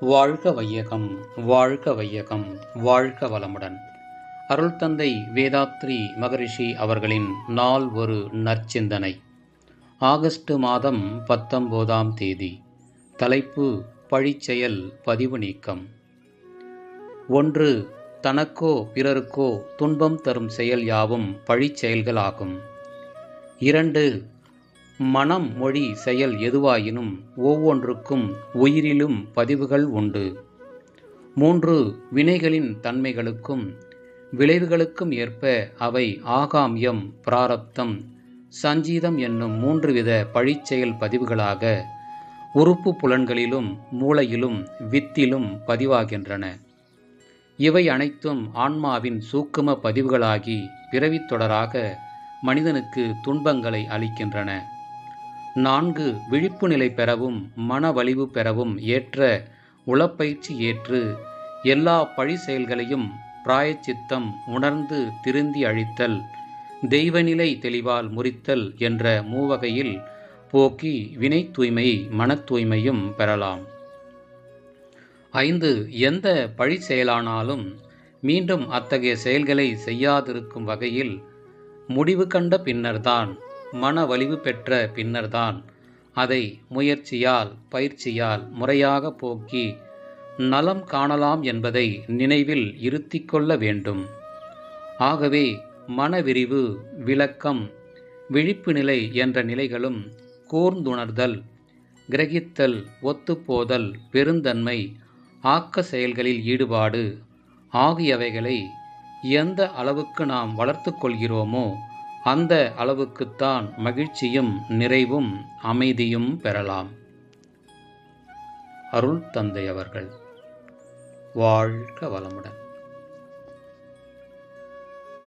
வாழ்க வையகம் வாழ்க வையகம் வாழ்க வளமுடன். அருள் தந்தை வேதாத்ரி மகரிஷி அவர்களின் நாள் ஒரு நற்சிந்தனை. ஆகஸ்ட் மாதம் பத்தொன்பதாம் தேதி. தலைப்பு பழிச்செயல் பதிவு நீக்கம். ஒன்று தனக்கோ பிறருக்கோ துன்பம் தரும் செயல் யாவும் பழிச்செயல்கள் ஆகும் இரண்டு மனம் மொழி செயல் எதுவாயினும் ஒவ்வொன்றுக்கும் உயிரிலும் பதிவுகள் உண்டு. மூன்று வினைகளின் தன்மைகளுக்கும் விளைவுகளுக்கும் ஏற்ப அவை ஆகாமியம் பிராரப்தம் சஞ்சீதம் என்னும் மூன்று வித பழிச்செயல் பதிவுகளாக உறுப்பு புலன்களிலும் மூளையிலும் வித்திலும் பதிவாகின்றன. இவை அனைத்தும் ஆன்மாவின் சூக்கும பதிவுகளாகி பிறவித் தொடராக மனிதனுக்கு துன்பங்களை அளிக்கின்றன. நான்கு விழிப்பு நிலை பெறவும் மன வலிவு பெறவும் ஏற்ற உளப்பயிற்சி ஏற்று எல்லா பழி செயல்களையும் பிராயச்சித்தம் உணர்ந்து திருந்தி அழித்தல் தெய்வநிலை தெளிவால் முறித்தல் என்ற மூவகையில் போக்கி வினை தூய்மை மன தூய்மையும் பெறலாம். ஐந்து எந்த பழி செயலானாலும் மீண்டும் அத்தகைய செயல்களை செய்யாதிருக்கும் வகையில் முடிவு கண்ட பின்னர்தான் மன வலிவு பெற்ற பின்னர்தான். அதை முயற்சியால் பயிற்சியால் முறையாக போக்கி நலம் காணலாம் என்பதை நினைவில் இருத்தி கொள்ள வேண்டும். ஆகவே மனவிரிவு விளக்கம் விழிப்பு நிலை என்ற நிலைகளும் கூர்ந்துணர்தல் கிரகித்தல் ஒத்துப்போதல் பெருந்தன்மை ஆக்க செயல்களில் ஈடுபாடு ஆகியவைகளை எந்த அளவுக்கு நாம் வளர்த்து கொள்கிறோமோ அந்த அளவுக்குத்தான் மகிழ்ச்சியும் நிறைவும் அமைதியும் பெறலாம். அருள் தந்தை அவர்கள் வாழ்க வளமுடன்.